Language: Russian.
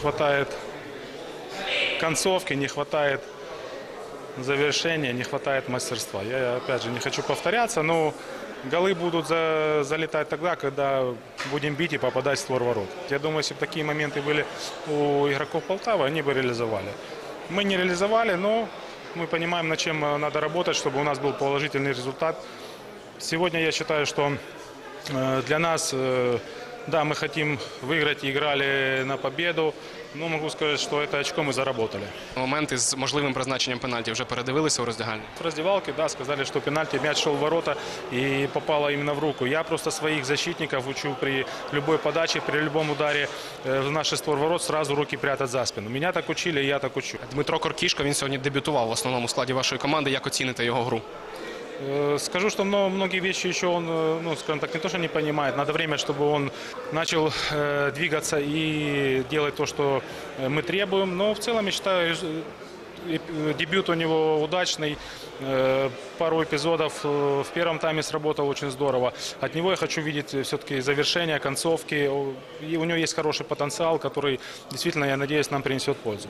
хватает концовки, не хватает завершения, не хватает мастерства. Я, опять же, не хочу повторяться, но голы будут за- залетать тогда, когда будем бить и попадать в створ ворот. Я думаю, если бы такие моменты были у игроков Полтавы, они бы реализовали. Мы не реализовали, но мы понимаем, над чем э, надо работать, чтобы у нас был положительный результат. Сегодня я считаю, что э, для нас, э, да, мы хотим выиграть, играли на победу, но могу сказать, что это очко мы заработали. Моменти з можливим призначенням пенальті вже передивилися у роздягальні. В раздевалке, да, сказали, что пенальти, мяч шел в ворота и попало именно в руку. Я просто своих защитников учу при любой подаче, при любом ударе э, в наш створ ворот сразу руки прятать за спину. Меня так учили, я так учу. Дмитро Коркішко він сьогодні дебютував в основному складі вашої команди. Як оціните його гру? Э, Скажу, что мно- многие вещи еще он, э, ну, скажем так, не то, что не понимает. Надо время, чтобы он начал э, двигаться и делать то, что мы требуем. Но в целом, я считаю, дебют у него удачный. Пару эпизодов в первом тайме сработал очень здорово. От него я хочу видеть все-таки завершение, концовки. И у него есть хороший потенциал, который действительно, я надеюсь, нам принесет пользу.